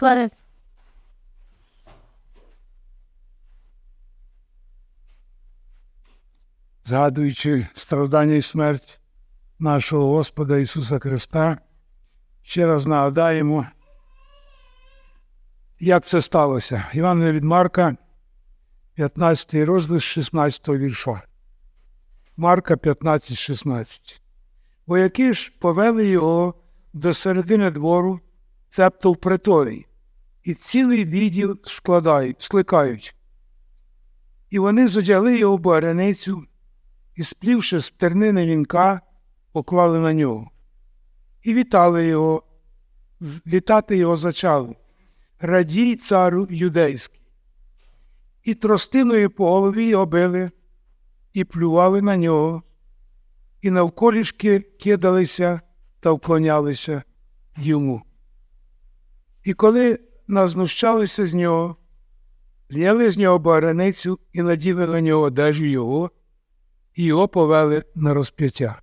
Тварин. згадуючи страждання і смерть нашого Господа Ісуса Христа, ще раз нагадаємо, як це сталося. Іван від Марка, 15 розділ 16 вірша. Марка 15, 16. Вояки ж повели його до середини двору, цебто в приторії, і цілий відділ складають, скликають. І вони зодягли його в і, сплівши з тернини вінка, поклали на нього. І вітали його, вітати його зачали. Радій царю юдейський. І тростиною по голові його били, і плювали на нього, і навколішки кидалися та вклонялися йому. І коли назнущалися з нього, зняли з нього баграницю і наділи на нього одежу його, і його повели на розп'яття.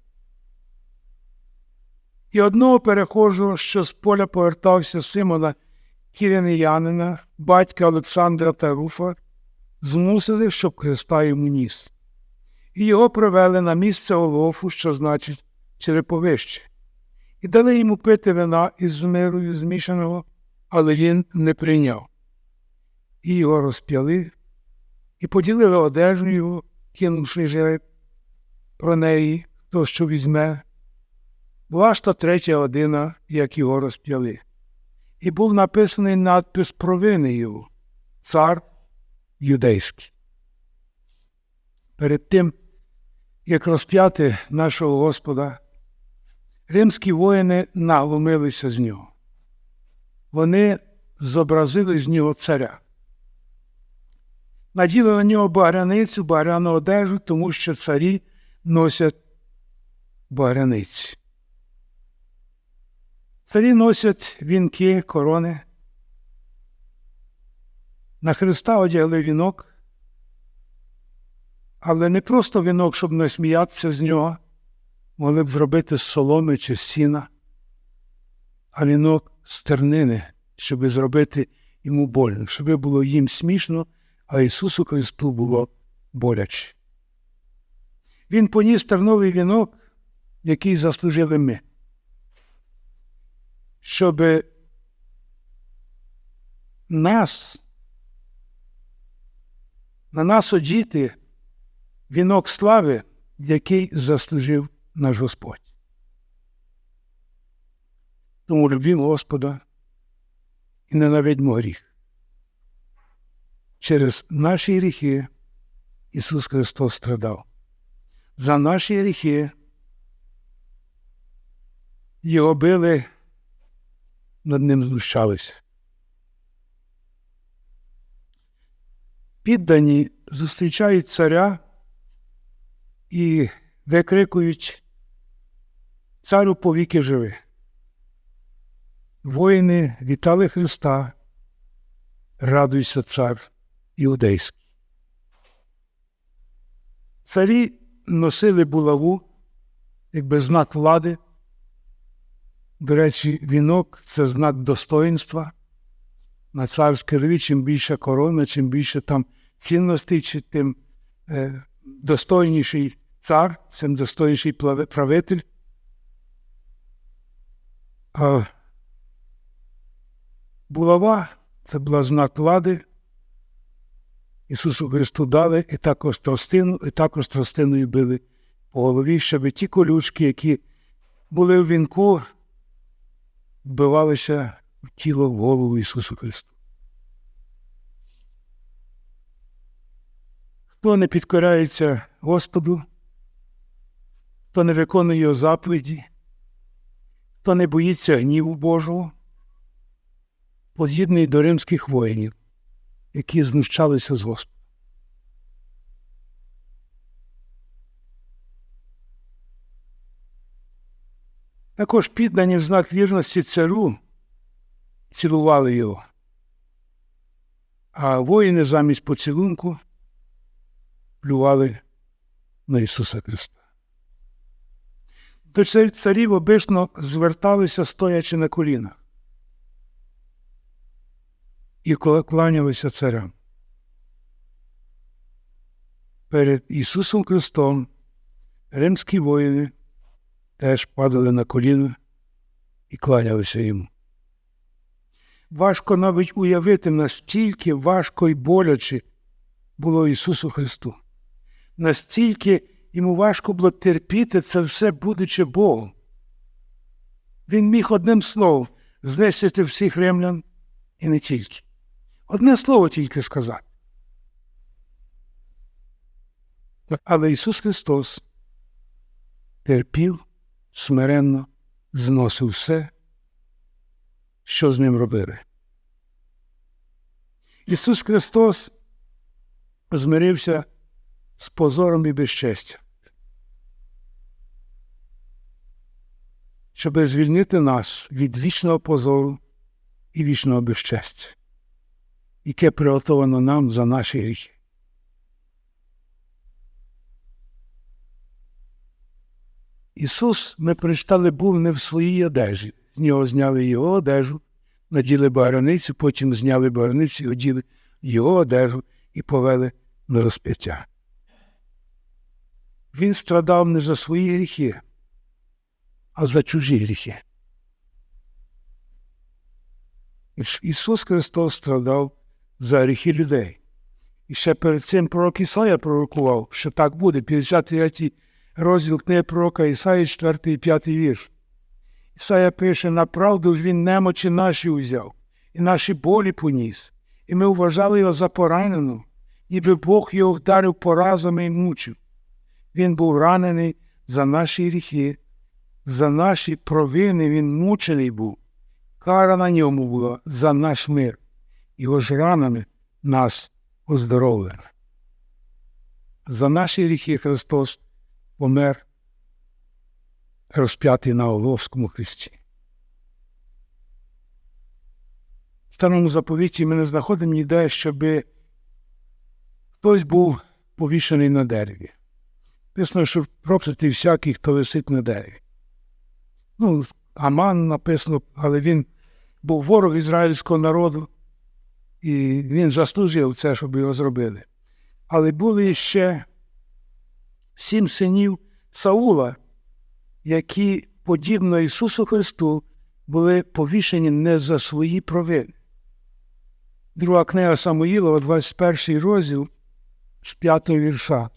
І одного перехожого, що з поля повертався Симона Кіряниянина, батька Олександра та Руфа, змусили, щоб Христа йому ніс. І його привели на місце Олофу, що значить череповище, і дали йому пити вина із мирою змішаного, але він не прийняв. І його розп'яли, і поділили одежу його, кинувши жереб про неї, хто що візьме. Була ж та третя година, як його розп'яли. І був написаний надпис про вини його цар юдейський. Перед тим, як розп'яти нашого Господа, римські воїни наглумилися з нього. Вони зобразили з нього царя. Наділи на нього багряницю, багряну одежу, тому що царі носять багряниці. Царі носять вінки, корони. На Христа одягли вінок, але не просто вінок, щоб не сміятися з нього, могли б зробити з соломи чи сіна, а вінок з тернини, щоб зробити йому больно, щоб було їм смішно, а Ісусу Христу було боляче. Він поніс терновий вінок, який заслужили ми, щоб нас, на нас одіти вінок слави, який заслужив наш Господь. Тому любімо Господа і ненавидьмо гріх. Через наші гріхи Ісус Христос страдав. За наші гріхи його били, над ним знущалися. Піддані зустрічають царя і викрикують царю повіки живи. Воїни вітали Христа, радуйся, цар іудейський. Царі носили булаву, якби знак влади. До речі, вінок це знак достоїнства. На царській рові, чим більша корона, чим більше там цінностей, чи тим е, достойніший цар, цим достойніший правитель. Булава це була знак влади. Ісусу Христу дали і також тростину, і також тростиною били по голові, щоб ті колючки, які були в вінку, вбивалися в тіло в голову Ісусу Христу. Хто не підкоряється Господу, хто не виконує Його заповіді, хто не боїться гніву Божого, подібний до римських воїнів, які знущалися з Господа. Також піддані в знак вірності царю цілували його, а воїни замість поцілунку плювали на Ісуса Христа. До царів обично зверталися стоячи на колінах. І кланялися царям. Перед Ісусом Христом римські воїни теж падали на коліна і кланялися йому. Важко навіть уявити, настільки важко і боляче було Ісусу Христу. Настільки йому важко було терпіти це все, будучи Богом. Він міг одним словом знищити всіх римлян і не тільки. Одне слово тільки сказати. Але Ісус Христос терпів, смиренно зносив все, що з ним робили. Ісус Христос змирився з позором і безчестям, щоб звільнити нас від вічного позору і вічного безчестя, яке приготовано нам за наші гріхи. Ісус, ми прочитали, був не в своїй одежі. З нього зняли його одежу, наділи баграницю, потім зняли баграницю, і оділи його одежу і повели на розп'яття. Він страдав не за свої гріхи, а за чужі гріхи. Ісус Христос страдав за гріхи людей. І ще перед цим пророк Ісая пророкував, що так буде, 53 розділ книги пророка Ісаї, 4 і 5 вірш. Ісая пише, направду ж він немочі наші узяв, і наші болі поніс, і ми вважали його за поранену, ніби Бог його вдарив поразами і мучив. Він був ранений за наші гріхи, за наші провини він мучений був. Кара на ньому була за наш мир, його ж ранами нас оздоровлено. За наші гріхи Христос помер розп'ятий на Оловському хресті. В старому заповіті ми не знаходимо ніде, щоб хтось був повішений на дереві. Написано, що проклятий всякий, хто висить на дереві. Ну, Аман написано, але він був ворог ізраїльського народу, і він заслужив це, щоб його зробили. Але були ще сім синів Саула, які, подібно Ісусу Христу, були повішені не за свої провини. Друга книга Самуїлова, 21 розділ з 5 вірша.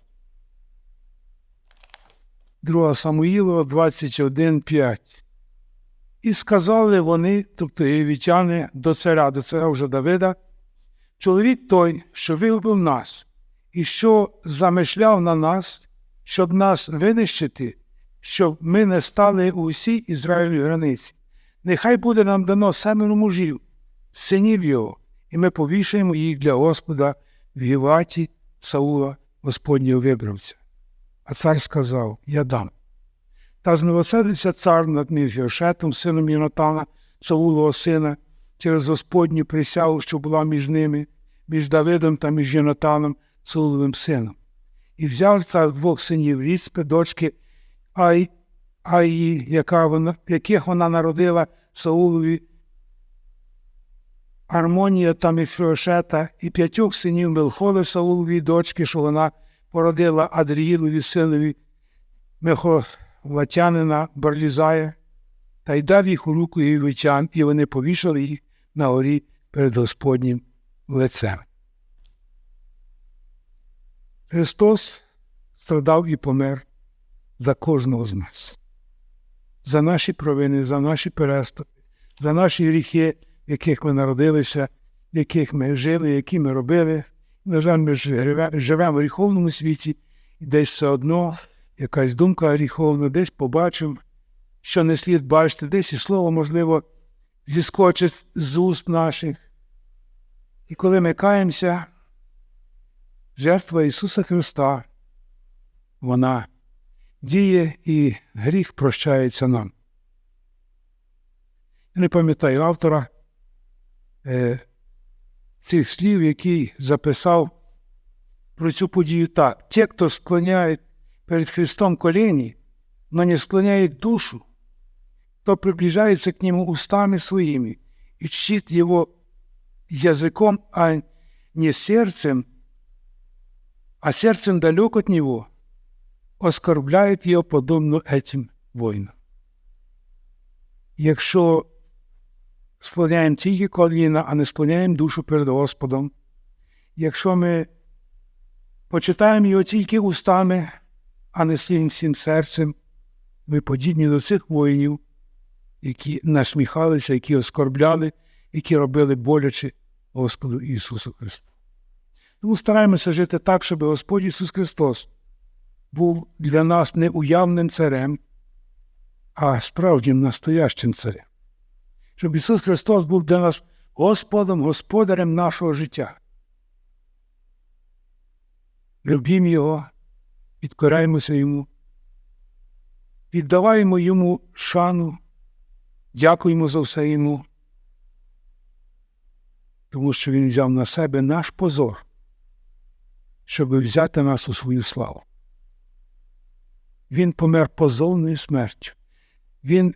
Друга Самуїлова 21.5. І сказали вони, тобто євітяни, до царя, до царя вже Давида, чоловік той, що вигубив нас, і що замишляв на нас, щоб нас винищити, щоб ми не стали у всій Ізраїлю границі. Нехай буде нам дано семеро мужів, синів його, і ми повішаємо їх для Господа в Гіваті Саула, Господнього вибравця. А цар сказав: Я дам. Та зневоседився цар над Міфіошетом, сином Єнатана, Саулого сина, через Господню присягу, що була між ними, між Давидом та між Єнатаном, Сауловим сином. І взяв цар двох синів Ріцпи, дочки Ай, Аї, яка вона, яких вона народила Саулові, Армонія та Міфіошета, і п'ятьох синів Мелхоли Саулові, дочки, що вона породила Адріїлові синові Меховатянина Барлізая, та й дав їх у руку євичан, і вони повішали їх на горі перед Господнім лицем. Христос страдав і помер за кожного з нас, за наші провини, за наші переступи, за наші гріхи, в яких ми народилися, в яких ми жили, які ми робили. На жаль, ми живемо в гріховному світі, і десь все одно якась думка гріховна, десь побачив, що не слід бачити, десь і слово, можливо, зіскочить з уст наших. І коли ми каємося, жертва Ісуса Христа, вона діє і гріх прощається нам. Я не пам'ятаю автора е, цих слів, який записав про цю подію так. Ті, хто склоняє перед Христом коліні, но не склоняет душу, то приближается к Нему устами своими и чтит Его языком, а не сердцем, а сердцем далек от него, оскорбляет його подобно этим воїнам. Якщо склоняємо тільки коліна, а не склоняємо душу перед Господом, якщо ми почитаємо його тільки устами, а не всім серцем, ми подібні до цих воїнів, які насміхалися, які оскорбляли, які робили боляче Господу Ісусу Христу. Тому стараємося жити так, щоб Господь Ісус Христос був для нас не уявним царем, а справжнім настоящим царем. Щоб Ісус Христос був для нас Господом, Господарем нашого життя. Любімо Його, підкораємося Йому, віддаваємо Йому шану, дякуємо за все Йому, тому що Він взяв на себе наш позор, щоб взяти нас у свою славу. Він помер позовною смертю. Він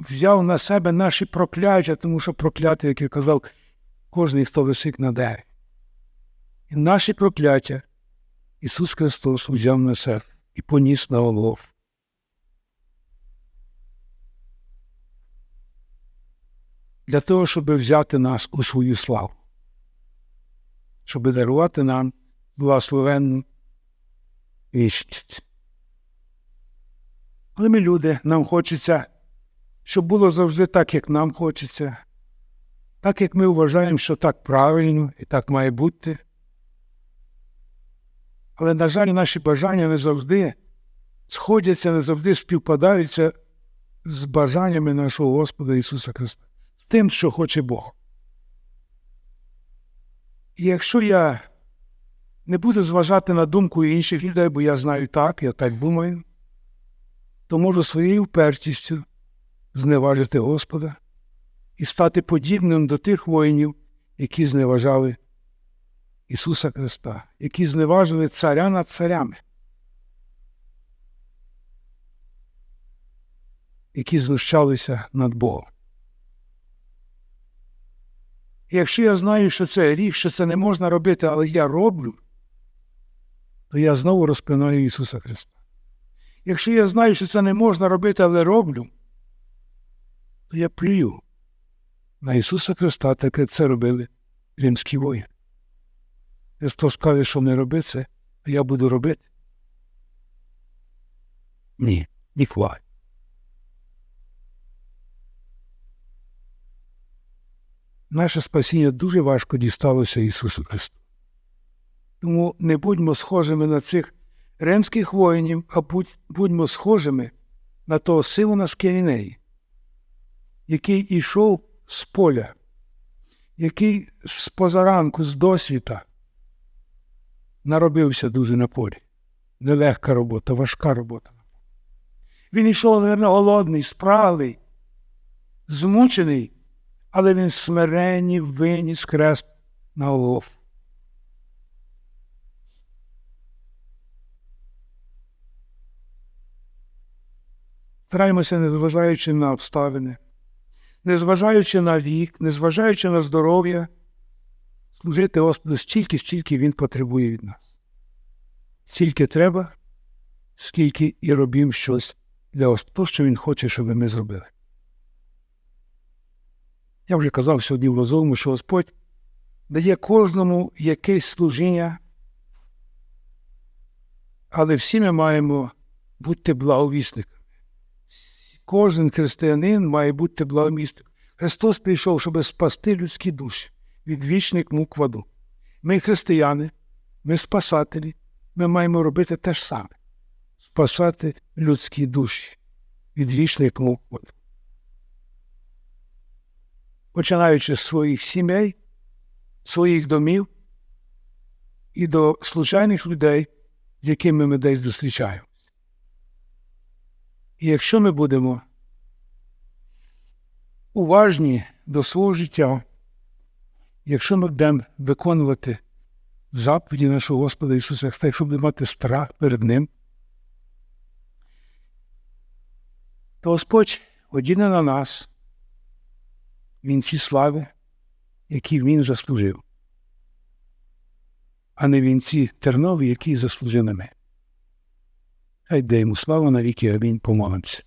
взяв на себе наші прокляття, тому що прокляття, як я казав, кожен, хто висить на дереві. І наші прокляття Ісус Христос взяв на себе і поніс на олов. Для того, щоб взяти нас у свою славу, щоб дарувати нам благословенну вічність. Але ми люди, нам хочеться, щоб було завжди так, як нам хочеться, так як ми вважаємо, що так правильно і так має бути. Але, на жаль, наші бажання не завжди сходяться, не завжди співпадаються з бажаннями нашого Господа Ісуса Христа, тим, що хоче Бог. І якщо я не буду зважати на думку інших людей, бо я знаю так, я так думаю, то можу своєю впертістю зневажити Господа і стати подібним до тих воїнів, які зневажали Ісуса Христа, які зневажили царя над царями, які знущалися над Богом. Якщо я знаю, що це гріх, що це не можна робити, але я роблю, то я знову розпинаю Ісуса Христа. Якщо я знаю, що це не можна робити, але роблю, то я плюю на Ісуса Христа, так як це робили римські воїни. Христос каже, що не роби це, а я буду робити. Ні, ніколи. Наше спасіння дуже важко дісталося Ісусу Христу. Тому не будьмо схожими на цих римських воїнів, а будь, будьмо схожими на того Симона з Кирінеї, який ішов з поля, який з позаранку, з досвіта наробився дуже на полі. Нелегка робота, важка робота. Він йшов, мабуть, голодний, спраглий, змучений, але він смиренні виніс крест на олов. Стараємося, незважаючи на обставини, незважаючи на вік, незважаючи на здоров'я, служити Господу стільки, стільки Він потребує від нас. Стільки треба, скільки і робимо щось для Господа, то, що Він хоче, щоб ми зробили. Я вже казав сьогодні в розуму, що Господь дає кожному якесь служіння, але всі ми маємо бути благовісниками. Кожен християнин має бути благомісником. Христос прийшов, щоб спасти людські душі від вічних мук в аду. Ми, християни, ми спасателі, ми маємо робити те ж саме спасати людські душі від вічних мук в аду. Починаючи з своїх сімей, своїх домів і до случайних людей, з якими ми десь зустрічаємося. І якщо ми будемо уважні до свого життя, якщо ми будемо виконувати заповіді нашого Господа Ісуса Христа, якщо будемо мати страх перед Ним, то Господь одіне на нас, вінці слави, які він заслужив, а не вінці тернові, які заслужили ми. Хай де йому слава навіки, а він помолимся.